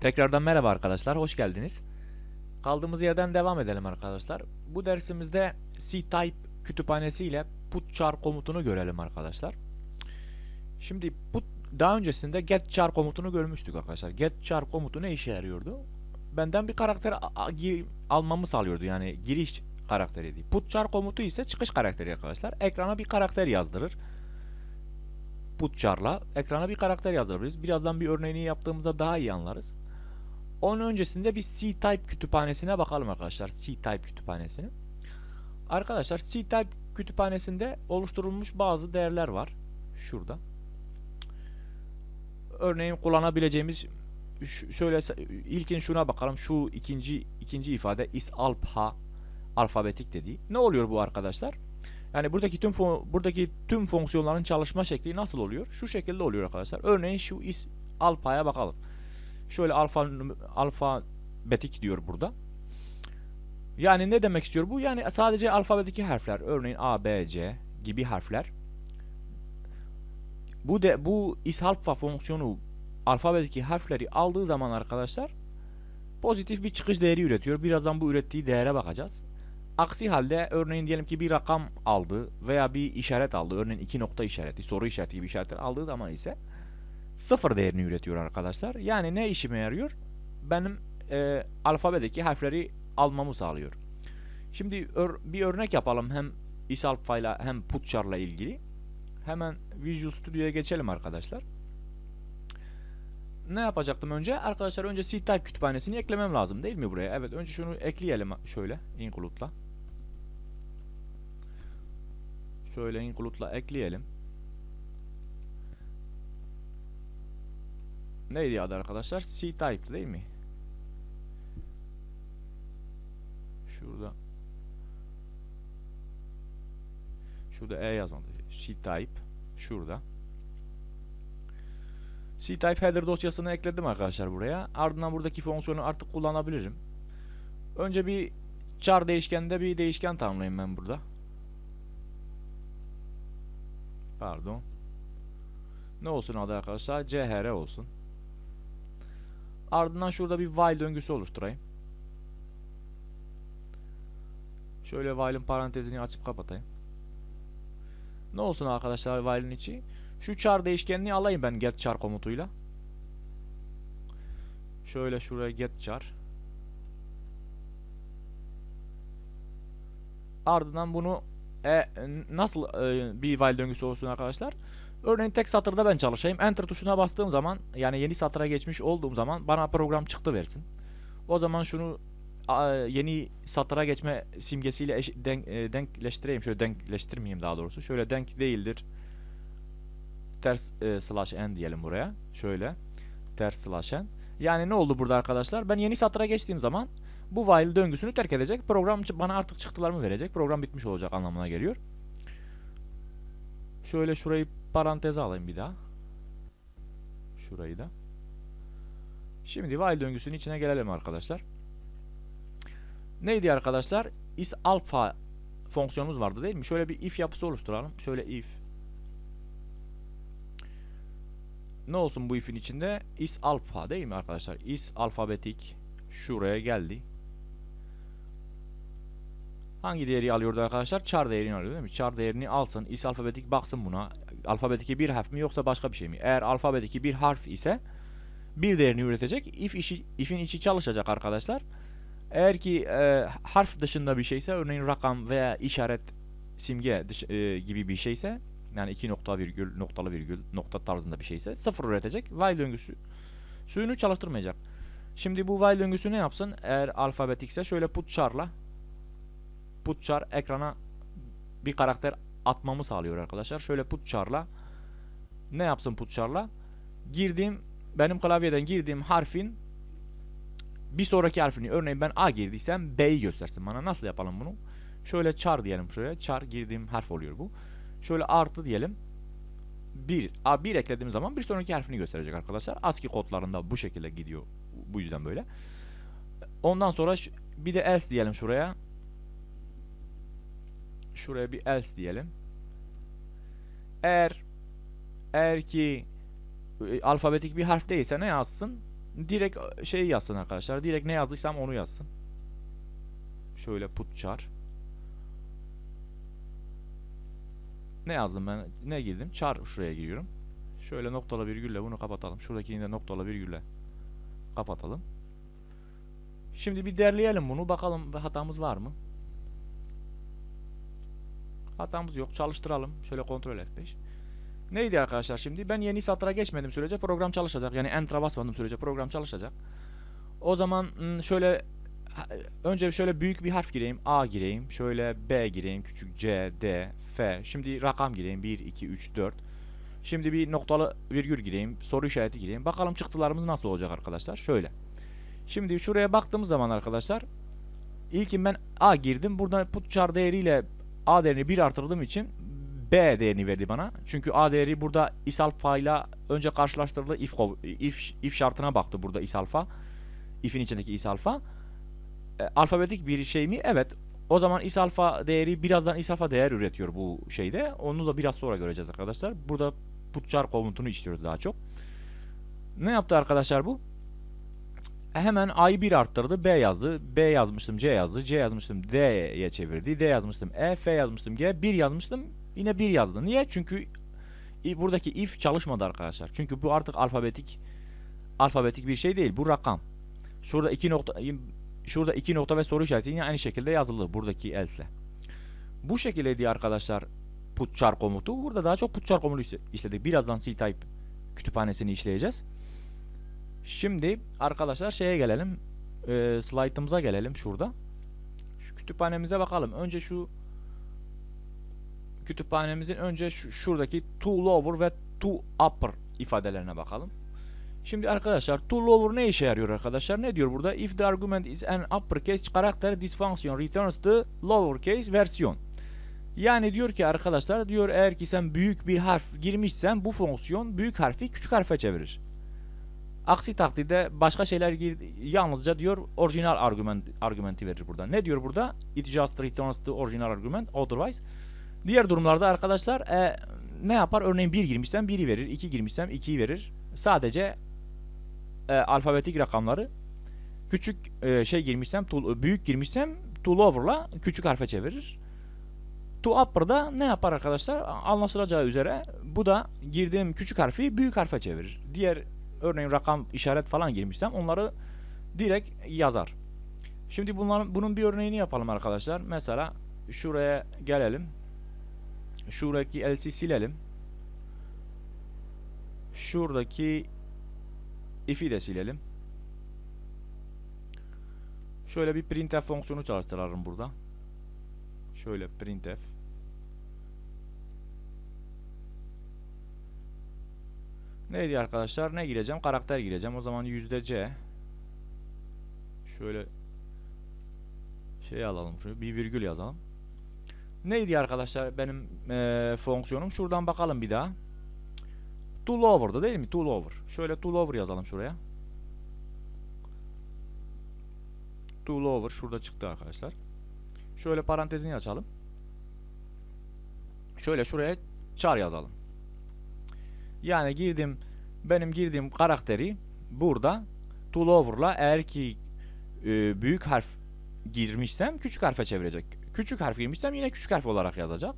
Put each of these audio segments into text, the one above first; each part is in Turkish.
Tekrardan merhaba arkadaşlar, hoş geldiniz. Kaldığımız yerden devam edelim arkadaşlar. Bu dersimizde C-Type kütüphanesi ile putchar komutunu görelim arkadaşlar. Şimdi put daha öncesinde getchar komutunu görmüştük arkadaşlar. Getchar komutu ne işe yarıyordu? Benden bir karakter almamı sağlıyordu yani giriş karakteriydi. Putchar komutu ise çıkış karakteri arkadaşlar. Ekrana bir karakter yazdırır. Putchar'la ekrana bir karakter yazdırabiliriz. Birazdan bir örneğini yaptığımızda daha iyi anlarız. Onun öncesinde bir C-Type kütüphanesine bakalım arkadaşlar. C-Type kütüphanesine. Arkadaşlar C-Type kütüphanesinde oluşturulmuş bazı değerler var. Şurada. Örneğin kullanabileceğimiz şöyle ilkin şuna bakalım. Şu ikinci ikinci ifade is alpha alfabetik dediği. Ne oluyor bu arkadaşlar? Yani buradaki tüm buradaki tüm fonksiyonların çalışma şekli nasıl oluyor? Şu şekilde oluyor arkadaşlar. Örneğin şu is alfaya bakalım. Şöyle alfa alfabetik diyor burada. Yani ne demek istiyor bu? Yani sadece alfabedeki harfler, örneğin A, B, C gibi harfler. Bu de bu is alfa fonksiyonu alfabedeki harfleri aldığı zaman arkadaşlar pozitif bir çıkış değeri üretiyor. Birazdan bu ürettiği değere bakacağız. Aksi halde örneğin diyelim ki bir rakam aldı veya bir işaret aldı. Örneğin iki nokta işareti, soru işareti gibi işaretler aldığı zaman ise sıfır değerini üretiyor arkadaşlar. Yani ne işime yarıyor? Benim e, alfabedeki harfleri almamı sağlıyor. Şimdi ör- bir örnek yapalım hem isalfa ile hem putchar'la ilgili. Hemen Visual Studio'ya geçelim arkadaşlar. Ne yapacaktım önce? Arkadaşlar önce C-Type kütüphanesini eklemem lazım değil mi buraya? Evet önce şunu ekleyelim şöyle include'la. Şöyle include'la ekleyelim. Neydi adı arkadaşlar? C-Type değil mi? Şurada. Şurada E yazmadı. C-Type. Şurada. C-Type header dosyasını ekledim arkadaşlar buraya. Ardından buradaki fonksiyonu artık kullanabilirim. Önce bir char değişkeninde bir değişken tanımlayayım ben burada. Pardon. Ne olsun adı arkadaşlar? chr olsun. Ardından şurada bir while döngüsü oluşturayım. Şöyle while'ın parantezini açıp kapatayım. Ne olsun arkadaşlar while'in içi? Şu char değişkenini alayım ben get char komutuyla. Şöyle şuraya get char. Ardından bunu e, nasıl e, bir while döngüsü olsun arkadaşlar? Örneğin tek satırda ben çalışayım. Enter tuşuna bastığım zaman yani yeni satıra geçmiş olduğum zaman bana program çıktı versin. O zaman şunu yeni satıra geçme simgesiyle eş, denk, e, denkleştireyim. Şöyle denkleştirmeyeyim daha doğrusu. Şöyle denk değildir. Ters e, slash n diyelim buraya. Şöyle. Ters slash n. Yani ne oldu burada arkadaşlar? Ben yeni satıra geçtiğim zaman bu while döngüsünü terk edecek. Program bana artık çıktılarımı verecek. Program bitmiş olacak anlamına geliyor. Şöyle şurayı paranteze alayım bir daha. Şurayı da. Şimdi while döngüsünün içine gelelim arkadaşlar. Neydi arkadaşlar? Is alpha fonksiyonumuz vardı değil mi? Şöyle bir if yapısı oluşturalım. Şöyle if. Ne olsun bu if'in içinde? Is alpha değil mi arkadaşlar? Is alfabetik. Şuraya geldi. Hangi değeri alıyordu arkadaşlar? Char değerini alıyor değil mi? Char değerini alsın. Is alfabetik baksın buna. Alfabedeki bir harf mi yoksa başka bir şey mi? Eğer alfabedeki bir harf ise bir değerini üretecek. If işi, if'in içi çalışacak arkadaşlar. Eğer ki e, harf dışında bir şeyse örneğin rakam veya işaret simge dış, e, gibi bir şeyse yani iki nokta virgül noktalı virgül nokta tarzında bir şeyse sıfır üretecek. While döngüsü suyunu çalıştırmayacak. Şimdi bu while döngüsü ne yapsın? Eğer alfabetikse şöyle put char'la put char ekrana bir karakter atmamı sağlıyor arkadaşlar. Şöyle put char'la ne yapsın put char'la? Girdiğim benim klavyeden girdiğim harfin bir sonraki harfini örneğin ben A girdiysem B'yi göstersin bana. Nasıl yapalım bunu? Şöyle char diyelim şuraya. Char girdiğim harf oluyor bu. Şöyle artı diyelim. 1 A1 eklediğim zaman bir sonraki harfini gösterecek arkadaşlar. ASCII kodlarında bu şekilde gidiyor. Bu yüzden böyle. Ondan sonra bir de else diyelim şuraya. Şuraya bir else diyelim. Eğer eğer ki e, alfabetik bir harf değilse ne yazsın? direkt şey yazsın arkadaşlar. Direkt ne yazdıysam onu yazsın. Şöyle put char. Ne yazdım ben? Ne girdim? Char şuraya giriyorum. Şöyle noktalı virgülle bunu kapatalım. Şuradakini de noktalı virgülle kapatalım. Şimdi bir derleyelim bunu. Bakalım hatamız var mı? Hatamız yok. Çalıştıralım. Şöyle kontrol F5. Neydi arkadaşlar şimdi? Ben yeni satıra geçmedim sürece program çalışacak. Yani enter'a basmadım sürece program çalışacak. O zaman ım, şöyle önce şöyle büyük bir harf gireyim. A gireyim. Şöyle B gireyim. Küçük C, D, F. Şimdi rakam gireyim. 1, 2, 3, 4. Şimdi bir noktalı virgül gireyim. Soru işareti gireyim. Bakalım çıktılarımız nasıl olacak arkadaşlar. Şöyle. Şimdi şuraya baktığımız zaman arkadaşlar ilkin ben A girdim. Burada put char değeriyle A değerini 1 artırdığım için B değerini verdi bana. Çünkü A değeri burada is alfa ile önce karşılaştırıldı if, if, if şartına baktı burada is alfa. If'in içindeki is alfa. E, alfabetik bir şey mi? Evet. O zaman is alfa değeri birazdan is alfa değer üretiyor bu şeyde. Onu da biraz sonra göreceğiz arkadaşlar. Burada put char komutunu istiyoruz daha çok. Ne yaptı arkadaşlar bu? Hemen A'yı 1 arttırdı. B yazdı. B yazmıştım. C yazdı. C yazmıştım. D'ye çevirdi. D yazmıştım. E, F yazmıştım. G. 1 yazmıştım. Yine 1 yazdı. Niye? Çünkü buradaki if çalışmadı arkadaşlar. Çünkü bu artık alfabetik alfabetik bir şey değil. Bu rakam. Şurada iki nokta şurada iki nokta ve soru işareti yine aynı şekilde yazılı buradaki else'le. Bu şekildeydi arkadaşlar putchar komutu. Burada daha çok putchar komutu işledik. Birazdan C-type kütüphanesini işleyeceğiz. Şimdi arkadaşlar şeye gelelim. Ee, slaytımıza gelelim şurada. Şu kütüphanemize bakalım. Önce şu kütüphanemizin önce şu, şuradaki to lower ve to upper ifadelerine bakalım. Şimdi arkadaşlar to lower ne işe yarıyor arkadaşlar? Ne diyor burada? If the argument is an uppercase character this function returns the lowercase versiyon. Yani diyor ki arkadaşlar diyor eğer ki sen büyük bir harf girmişsen bu fonksiyon büyük harfi küçük harfe çevirir. Aksi takdirde başka şeyler gir yalnızca diyor orijinal argüment argümenti verir burada. Ne diyor burada? It just returns the original argument otherwise. Diğer durumlarda arkadaşlar e, ne yapar? Örneğin 1 girmişsem 1'i verir, 2 girmişsem 2'yi verir. Sadece e, alfabetik rakamları küçük e, şey girmişsem to, büyük girmişsem to lower'la küçük harfe çevirir. To upper'da ne yapar arkadaşlar? Anlaşılacağı üzere bu da girdiğim küçük harfi büyük harfe çevirir. Diğer örneğin rakam işaret falan girmişsem onları direkt yazar. Şimdi bunların bunun bir örneğini yapalım arkadaşlar. Mesela şuraya gelelim. Şuradaki elsi silelim. Şuradaki if'i de silelim. Şöyle bir printf fonksiyonu çalıştıralım burada. Şöyle printf. Neydi arkadaşlar? Ne gireceğim? Karakter gireceğim. O zaman yüzde C. Şöyle şey alalım şöyle bir virgül yazalım. Neydi arkadaşlar benim eee, fonksiyonum? Şuradan bakalım bir daha. To lower'da değil mi? To lower. Şöyle to lower yazalım şuraya. To lower şurada çıktı arkadaşlar. Şöyle parantezini açalım. Şöyle şuraya char yazalım. Yani girdim benim girdiğim karakteri burada to lower'la eğer ki e, büyük harf girmişsem küçük harfe çevirecek. Küçük harf girmişsem yine küçük harf olarak yazacak.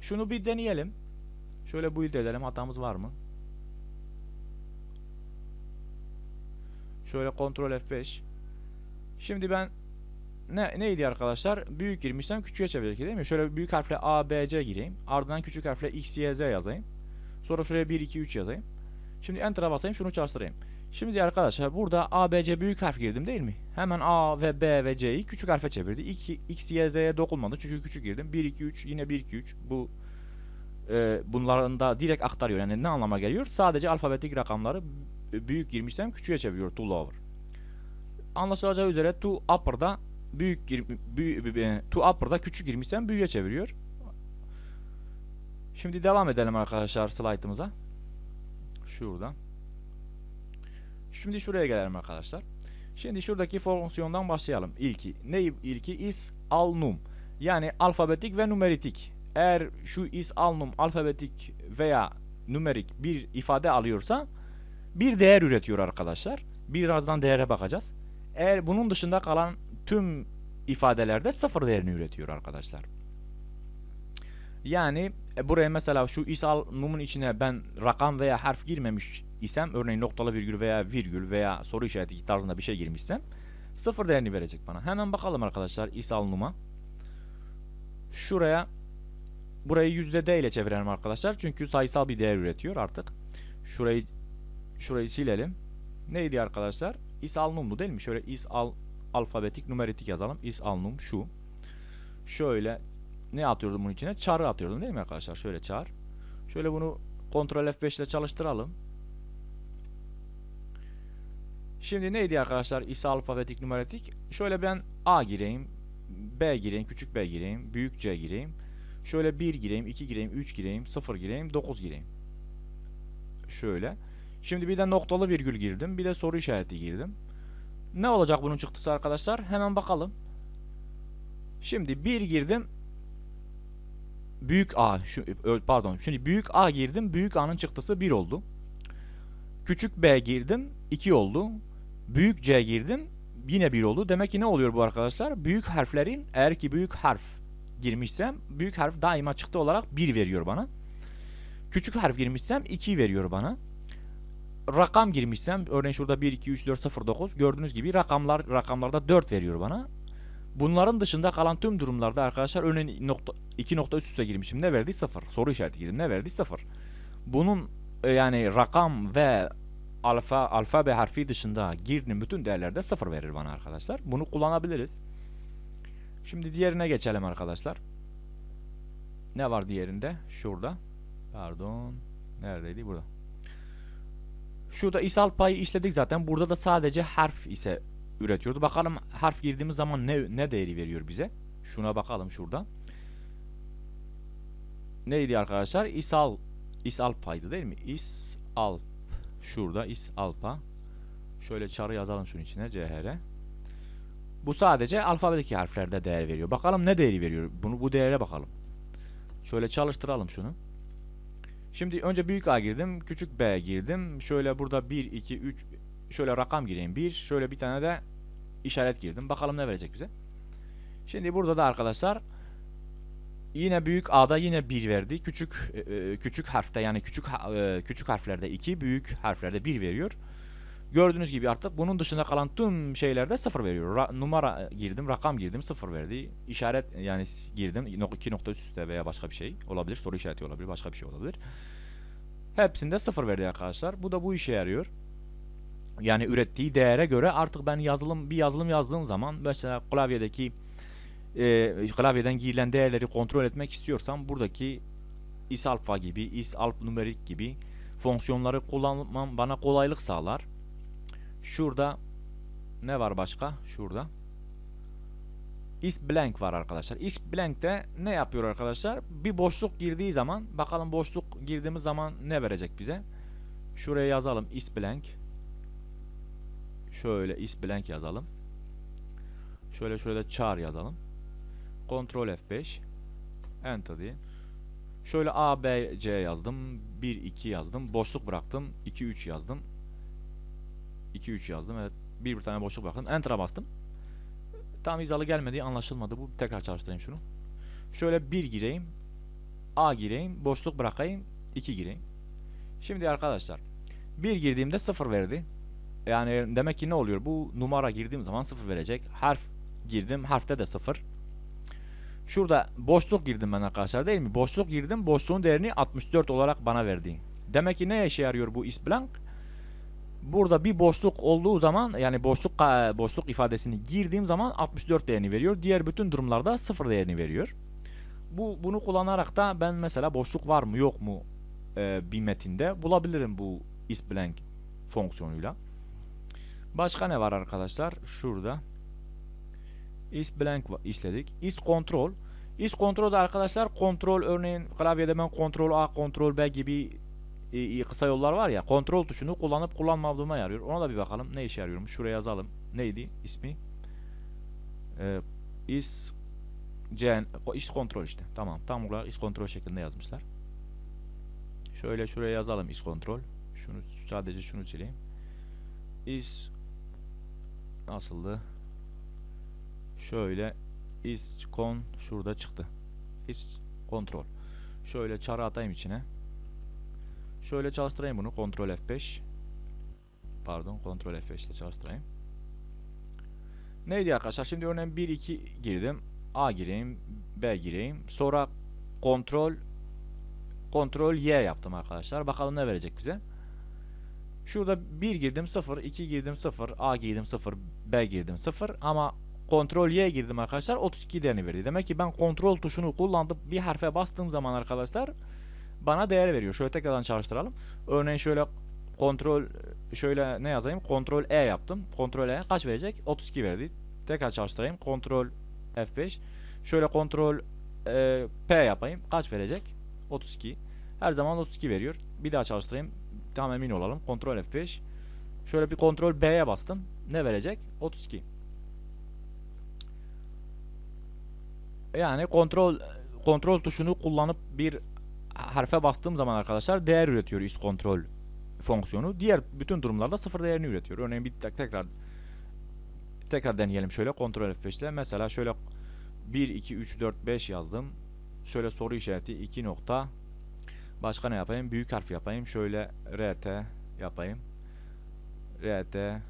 Şunu bir deneyelim. Şöyle build edelim. Hatamız var mı? Şöyle Ctrl F5. Şimdi ben ne neydi arkadaşlar? Büyük girmişsem küçüğe çevirecek değil mi? Şöyle büyük harfle A, B, C gireyim. Ardından küçük harfle X, Y, Z yazayım. Sonra şuraya 1, 2, 3 yazayım. Şimdi Enter'a basayım şunu çalıştırayım. Şimdi arkadaşlar burada A, B, C büyük harf girdim değil mi? Hemen A ve B ve C'yi küçük harfe çevirdi. X, X Y, Z'ye dokunmadı çünkü küçük girdim. 1, 2, 3 yine 1, 2, 3. Bu e, bunların da direkt aktarıyor. Yani ne anlama geliyor? Sadece alfabetik rakamları büyük girmişsem küçüğe çeviriyor to lower. Anlaşılacağı üzere to upper'da büyük büyük, to upper'da küçük girmişsem büyüğe çeviriyor. Şimdi devam edelim arkadaşlar slaytımıza. Şuradan. Şimdi şuraya gelelim arkadaşlar. Şimdi şuradaki fonksiyondan başlayalım. İlki. Ne ilki? Is al num. Yani alfabetik ve numeritik. Eğer şu is al num alfabetik veya numerik bir ifade alıyorsa bir değer üretiyor arkadaşlar. Birazdan değere bakacağız. Eğer bunun dışında kalan tüm ifadelerde sıfır değerini üretiyor arkadaşlar. Yani e, buraya mesela şu isal numun içine ben rakam veya harf girmemiş isem örneğin noktalı virgül veya virgül veya soru işareti tarzında bir şey girmişsem sıfır değerini verecek bana. Hemen bakalım arkadaşlar isal numa. Şuraya burayı yüzde D ile çevirelim arkadaşlar. Çünkü sayısal bir değer üretiyor artık. Şurayı şurayı silelim. Neydi arkadaşlar? Isal numdu değil mi? Şöyle isal alfabetik numeritik yazalım. Isal num şu. Şöyle ne atıyordum bunun içine? Çarı atıyordum değil mi arkadaşlar? Şöyle çağır. Şöyle bunu Ctrl F5 ile çalıştıralım. Şimdi neydi arkadaşlar? İsa alfabetik numaratik. Şöyle ben A gireyim. B gireyim. Küçük B gireyim. Büyük C gireyim. Şöyle 1 gireyim. 2 gireyim. 3 gireyim. 0 gireyim. 9 gireyim. Şöyle. Şimdi bir de noktalı virgül girdim. Bir de soru işareti girdim. Ne olacak bunun çıktısı arkadaşlar? Hemen bakalım. Şimdi 1 girdim. Büyük A. Şu, pardon. Şimdi büyük A girdim. Büyük A'nın çıktısı 1 oldu. Küçük B girdim. 2 oldu. Büyük C girdim. Yine 1 oldu. Demek ki ne oluyor bu arkadaşlar? Büyük harflerin eğer ki büyük harf girmişsem büyük harf daima çıktı olarak 1 veriyor bana. Küçük harf girmişsem 2 veriyor bana. Rakam girmişsem örneğin şurada 1 2 3 4 0 9 gördüğünüz gibi rakamlar rakamlarda 4 veriyor bana. Bunların dışında kalan tüm durumlarda arkadaşlar örneğin nokta, iki nokta üst üste girmişim. Ne verdi? 0. Soru işareti girdim. Ne verdi? 0. Bunun e, yani rakam ve alfa alfabe harfi dışında girdiğim bütün değerlerde 0 verir bana arkadaşlar. Bunu kullanabiliriz. Şimdi diğerine geçelim arkadaşlar. Ne var diğerinde? Şurada. Pardon. Neredeydi? Burada. Şurada isal payı işledik zaten. Burada da sadece harf ise üretiyordu. Bakalım harf girdiğimiz zaman ne ne değeri veriyor bize? Şuna bakalım şurada. Neydi arkadaşlar? İsal isal paydı değil mi? İsal şurada isalpa. Şöyle çarı yazalım şunun içine CHR. Bu sadece alfabedeki harflerde değer veriyor. Bakalım ne değeri veriyor? Bunu bu değere bakalım. Şöyle çalıştıralım şunu. Şimdi önce büyük A girdim, küçük B girdim. Şöyle burada 1 2 3 şöyle rakam gireyim. 1 şöyle bir tane de işaret girdim. Bakalım ne verecek bize. Şimdi burada da arkadaşlar yine büyük A'da yine 1 verdi. Küçük e, e, küçük harfte yani küçük e, küçük harflerde 2, büyük harflerde 1 veriyor. Gördüğünüz gibi artık bunun dışında kalan tüm şeylerde 0 veriyor. Ra- numara girdim, rakam girdim 0 verdi. İşaret yani girdim nok- iki nokta üst üste veya başka bir şey olabilir. Soru işareti olabilir, başka bir şey olabilir. Hepsinde 0 verdi arkadaşlar. Bu da bu işe yarıyor. Yani ürettiği değere göre artık ben yazılım bir yazılım yazdığım zaman mesela klavyedeki e, klavyeden girilen değerleri kontrol etmek istiyorsam buradaki isalfa gibi, isalp numerik gibi fonksiyonları kullanmam bana kolaylık sağlar. Şurada ne var başka? Şurada. Is blank var arkadaşlar. Is blank de ne yapıyor arkadaşlar? Bir boşluk girdiği zaman bakalım boşluk girdiğimiz zaman ne verecek bize? Şuraya yazalım is blank. Şöyle is blank yazalım. Şöyle şöyle char yazalım. Ctrl F5 Enter diye. Şöyle A, B, C yazdım. 1, 2 yazdım. Boşluk bıraktım. 2, 3 yazdım. 2, 3 yazdım. Evet. Bir, bir tane boşluk bıraktım. Enter'a bastım. Tam hizalı gelmediği anlaşılmadı. Bu tekrar çalıştırayım şunu. Şöyle 1 gireyim. A gireyim. Boşluk bırakayım. 2 gireyim. Şimdi arkadaşlar 1 girdiğimde 0 verdi. Yani demek ki ne oluyor? Bu numara girdiğim zaman 0 verecek. Harf girdim. Harfte de 0. Şurada boşluk girdim ben arkadaşlar değil mi? Boşluk girdim. Boşluğun değerini 64 olarak bana verdi. Demek ki ne işe yarıyor bu is blank? Burada bir boşluk olduğu zaman yani boşluk boşluk ifadesini girdiğim zaman 64 değerini veriyor. Diğer bütün durumlarda 0 değerini veriyor. Bu bunu kullanarak da ben mesela boşluk var mı yok mu e, bir metinde bulabilirim bu is blank fonksiyonuyla. Başka ne var arkadaşlar? Şurada is blank işledik. Is control. Is control da arkadaşlar kontrol örneğin klavyede ben kontrol A, kontrol B gibi e, kısa yollar var ya kontrol tuşunu kullanıp kullanmadığıma yarıyor. Ona da bir bakalım ne işe yarıyormuş. Şuraya yazalım. Neydi ismi? Ee, is Gen, is kontrol işte. Tamam. Tam olarak is kontrol şeklinde yazmışlar. Şöyle şuraya yazalım is kontrol. Şunu sadece şunu sileyim. Is nasıldı? Şöyle is con şurada çıktı. Is kontrol. Şöyle çarı atayım içine. Şöyle çalıştırayım bunu. Ctrl F5. Pardon, Ctrl F5 ile çalıştırayım. Neydi arkadaşlar? Şimdi örneğin 1 2 girdim. A gireyim, B gireyim. Sonra kontrol kontrol Y yaptım arkadaşlar. Bakalım ne verecek bize. Şurada 1 girdim 0, 2 girdim 0, A girdim 0, B girdim 0 ama kontrol Y girdim arkadaşlar 32 değerini verdi. Demek ki ben kontrol tuşunu kullandım bir harfe bastığım zaman arkadaşlar bana değer veriyor. Şöyle tekrardan çalıştıralım. Örneğin şöyle kontrol şöyle ne yazayım? Kontrol E yaptım. Kontrol E kaç verecek? 32 verdi. Tekrar çalıştırayım. Kontrol F5. Şöyle kontrol e, P yapayım. Kaç verecek? 32. Her zaman 32 veriyor. Bir daha çalıştırayım. Tam emin olalım. Kontrol F5. Şöyle bir kontrol B'ye bastım. Ne verecek? 32. Yani kontrol kontrol tuşunu kullanıp bir harfe bastığım zaman arkadaşlar değer üretiyor is kontrol fonksiyonu. Diğer bütün durumlarda sıfır değerini üretiyor. Örneğin bir tek- tekrar tekrar deneyelim şöyle kontrol F5 ile. Mesela şöyle 1 2 3 4 5 yazdım. Şöyle soru işareti 2 nokta. Başka ne yapayım? Büyük harf yapayım. Şöyle RT yapayım. RT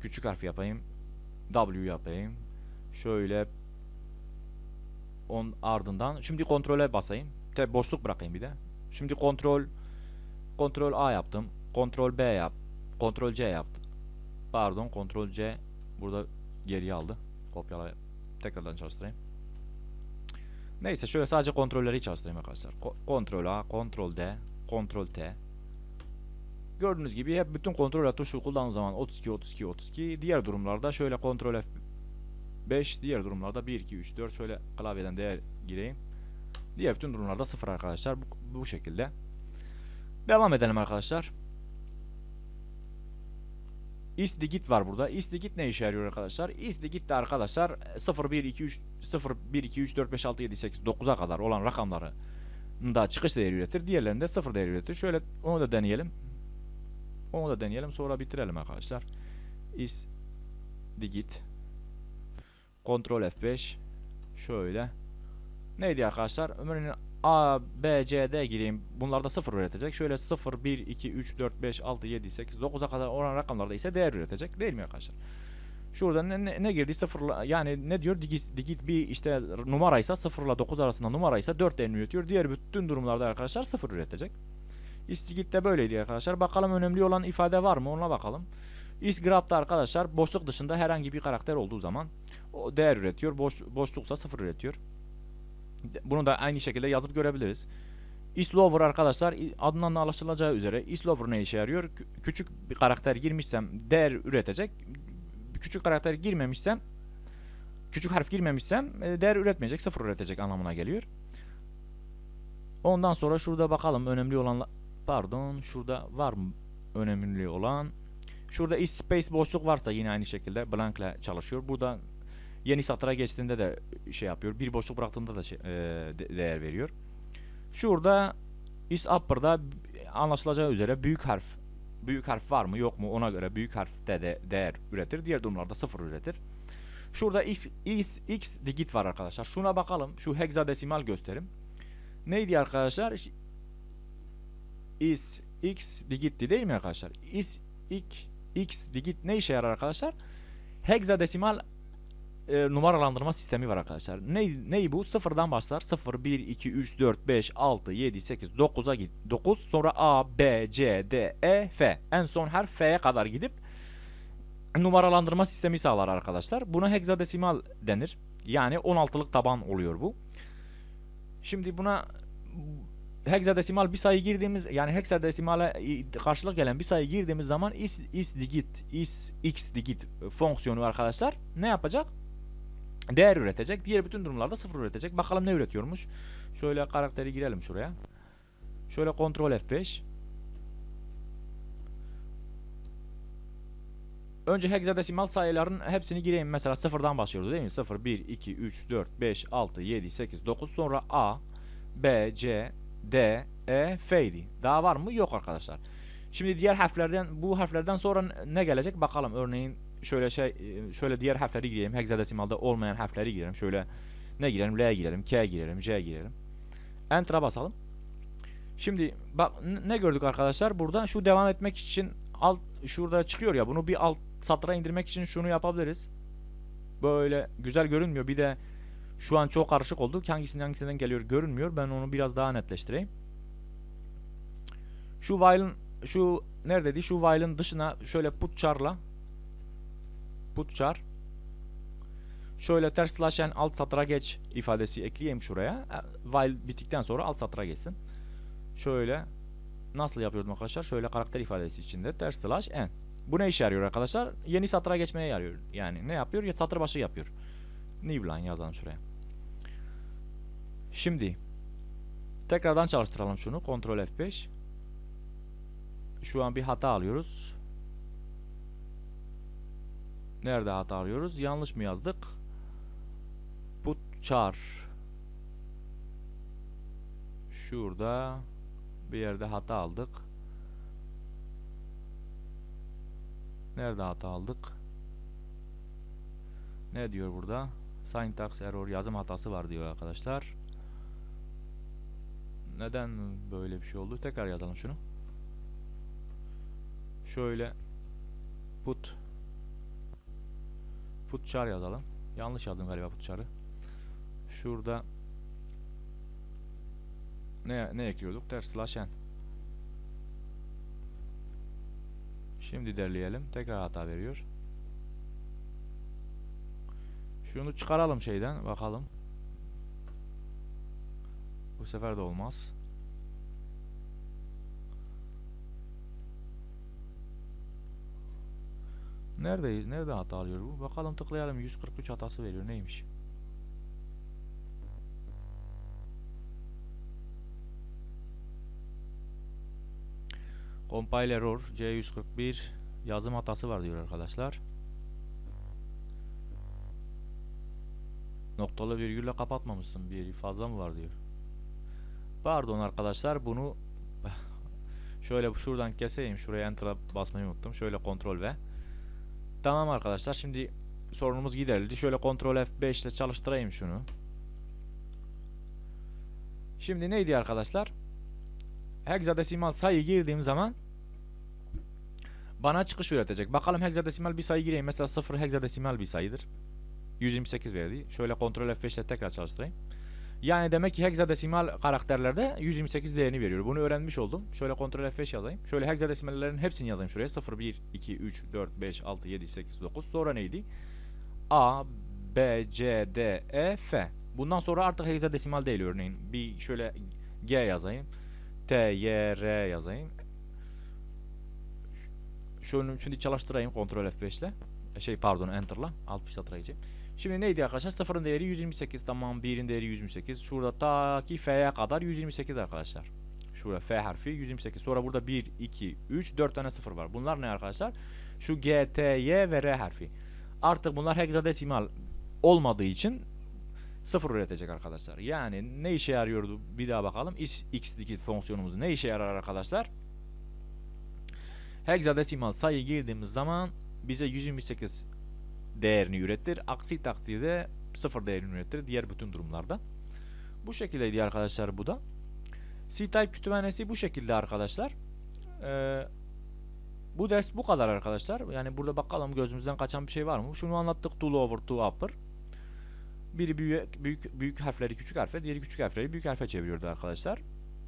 küçük harf yapayım. W yapayım. Şöyle on ardından şimdi kontrole basayım. Te boşluk bırakayım bir de. Şimdi kontrol kontrol A yaptım. Kontrol B yap. Kontrol C yaptım. Pardon, kontrol C burada geriye aldı. Kopyala tekrardan çalıştırayım. Neyse şöyle sadece kontrolleri çalıştırayım arkadaşlar. Ko- kontrol A, kontrol D, kontrol T. Gördüğünüz gibi hep bütün kontrol tuşu kullandığım zaman 32 32 32. Diğer durumlarda şöyle kontrol F 5 diğer durumlarda 1 2 3 4 şöyle klavyeden değer gireyim. Diğer bütün durumlarda 0 arkadaşlar. Bu, bu şekilde. Devam edelim arkadaşlar. İsdigit var burada. isdigit ne işe yarıyor arkadaşlar? isdigit de arkadaşlar 0 1 2 3 0 1 2 3 4 5 6 7 8 9'a kadar olan rakamları da çıkış değeri üretir. Diğerlerinde 0 değeri üretir. Şöyle onu da deneyelim. Onu da deneyelim sonra bitirelim arkadaşlar. isdigit Ctrl F5 şöyle neydi arkadaşlar örneğin A, B, C, D gireyim. Bunlarda 0 üretecek. Şöyle 0, 1, 2, 3, 4, 5, 6, 7, 8, 9'a kadar olan rakamlarda ise değer üretecek değil mi arkadaşlar? Şurada ne, ne, ne girdi? 0 yani ne diyor? Digit, digit bir işte numaraysa 0 ile 9 arasında numaraysa 4 değerini üretiyor. Diğer bütün durumlarda arkadaşlar 0 üretecek. İstigit de böyleydi arkadaşlar. Bakalım önemli olan ifade var mı? Ona bakalım. İsgrap'ta arkadaşlar boşluk dışında herhangi bir karakter olduğu zaman o değer üretiyor. Boş, boşluksa sıfır üretiyor. Bunu da aynı şekilde yazıp görebiliriz. islover arkadaşlar adından da anlaşılacağı üzere islover ne işe yarıyor? Kü- küçük bir karakter girmişsem değer üretecek. Küçük karakter girmemişsem küçük harf girmemişsem e, değer üretmeyecek, sıfır üretecek anlamına geliyor. Ondan sonra şurada bakalım önemli olan pardon şurada var mı önemli olan Şurada is space boşluk varsa yine aynı şekilde blank ile çalışıyor. Burada yeni satıra geçtiğinde de şey yapıyor. Bir boşluk bıraktığında da şey, e, de- değer veriyor. Şurada is upper'da anlaşılacağı üzere büyük harf büyük harf var mı yok mu ona göre büyük harfte de değer üretir. Diğer durumlarda sıfır üretir. Şurada x, x, x digit var arkadaşlar. Şuna bakalım. Şu hexadesimal gösterim. Neydi arkadaşlar? Is x digitti değil mi arkadaşlar? Is x x digit ne işe yarar arkadaşlar? Hexadesimal e, numaralandırma sistemi var arkadaşlar. Ne neyi bu? Sıfırdan başlar. 0 1 2 3 4 5 6 7 8 9'a git. 9 sonra A B C D E F. En son harf F'ye kadar gidip numaralandırma sistemi sağlar arkadaşlar. Buna hexadesimal denir. Yani 16'lık taban oluyor bu. Şimdi buna hexadesimal bir sayı girdiğimiz yani hexadesimale karşılık gelen bir sayı girdiğimiz zaman is, is digit is x digit fonksiyonu arkadaşlar ne yapacak? Değer üretecek. Diğer bütün durumlarda sıfır üretecek. Bakalım ne üretiyormuş. Şöyle karakteri girelim şuraya. Şöyle kontrol F5. Önce hexadesimal sayıların hepsini gireyim. Mesela sıfırdan başlıyordu değil mi? 0, 1, 2, 3, 4, 5, 6, 7, 8, 9. Sonra A, B, C, D, E, F'ydi. Daha var mı? Yok arkadaşlar. Şimdi diğer harflerden bu harflerden sonra ne gelecek bakalım. Örneğin şöyle şey e, şöyle diğer harfleri girelim. Hexadesimalda olmayan harfleri girelim. Şöyle ne girelim? L girelim, K girelim, C girelim. Enter'a basalım. Şimdi bak ne gördük arkadaşlar? Burada şu devam etmek için alt şurada çıkıyor ya. Bunu bir alt satıra indirmek için şunu yapabiliriz. Böyle güzel görünmüyor. Bir de şu an çok karışık oldu. Hangisinden hangisinden geliyor görünmüyor. Ben onu biraz daha netleştireyim. Şu while'ın şu neredeydi? Şu while'ın dışına şöyle put char'la put char şöyle ters slash n alt satıra geç ifadesi ekleyeyim şuraya. E, While bittikten sonra alt satıra geçsin. Şöyle nasıl yapıyordum arkadaşlar? Şöyle karakter ifadesi içinde ters slash n. Bu ne işe yarıyor arkadaşlar? Yeni satıra geçmeye yarıyor. Yani ne yapıyor? Ya satır başı yapıyor. New line yazalım şuraya. Şimdi tekrardan çalıştıralım şunu. Ctrl F5. Şu an bir hata alıyoruz. Nerede hata alıyoruz? Yanlış mı yazdık? Put char. Şurada bir yerde hata aldık. Nerede hata aldık? Ne diyor burada? Syntax error yazım hatası var diyor arkadaşlar. Neden böyle bir şey oldu? Tekrar yazalım şunu. Şöyle put put char yazalım. Yanlış yazdım galiba put char'ı. Şurada ne ne ekliyorduk? Ters slash n. Şimdi derleyelim. Tekrar hata veriyor. Şunu çıkaralım şeyden bakalım. Bu sefer de olmaz. Nerede nerede hata alıyor bu? Bakalım tıklayalım 143 hatası veriyor. Neymiş? Compile error C141 yazım hatası var diyor arkadaşlar. Noktalı virgülle kapatmamışsın bir yeri fazla mı var diyor. Pardon arkadaşlar bunu şöyle şuradan keseyim. Şuraya enter'a basmayı unuttum. Şöyle kontrol ve Tamam arkadaşlar şimdi sorunumuz giderildi. Şöyle kontrol F5 ile çalıştırayım şunu. Şimdi neydi arkadaşlar? Hexadesimal sayı girdiğim zaman bana çıkış üretecek. Bakalım hexadesimal bir sayı gireyim. Mesela 0 hexadesimal bir sayıdır. 128 verdi. Şöyle kontrol F5 ile tekrar çalıştırayım. Yani demek ki hexadesimal karakterlerde 128 değerini veriyor. Bunu öğrenmiş oldum. Şöyle kontrol F5 yazayım. Şöyle hexadesimalerin hepsini yazayım şuraya. 0, 1, 2, 3, 4, 5, 6, 7, 8, 9. Sonra neydi? A, B, C, D, E, F. Bundan sonra artık hexadesimal değil örneğin. Bir şöyle G yazayım. T, Y, R yazayım. Şunu şimdi çalıştırayım kontrol F5 ile. Şey pardon enter'la. Alt bir satırayıcı. Şimdi neydi arkadaşlar? Sıfırın değeri 128 tamam. Birin değeri 128. Şurada ta ki F'ye kadar 128 arkadaşlar. Şurada F harfi 128. Sonra burada 1, 2, 3, 4 tane sıfır var. Bunlar ne arkadaşlar? Şu G, T, Y ve R harfi. Artık bunlar hexadesimal olmadığı için sıfır üretecek arkadaşlar. Yani ne işe yarıyordu? Bir daha bakalım. X'deki fonksiyonumuz ne işe yarar arkadaşlar? Hexadesimal sayı girdiğimiz zaman bize 128 değerini üretir. Aksi takdirde sıfır değerini üretir diğer bütün durumlarda. Bu şekildeydi arkadaşlar bu da. C-Type kütüphanesi bu şekilde arkadaşlar. Ee, bu ders bu kadar arkadaşlar. Yani burada bakalım gözümüzden kaçan bir şey var mı? Şunu anlattık. To lower, to upper. Biri büyük, büyük, büyük harfleri küçük harfe, diğeri küçük harfleri büyük harfe çeviriyordu arkadaşlar.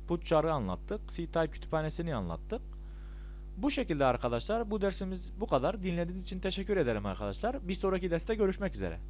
Put char'ı anlattık. C-Type kütüphanesini anlattık. Bu şekilde arkadaşlar bu dersimiz bu kadar. Dinlediğiniz için teşekkür ederim arkadaşlar. Bir sonraki derste görüşmek üzere.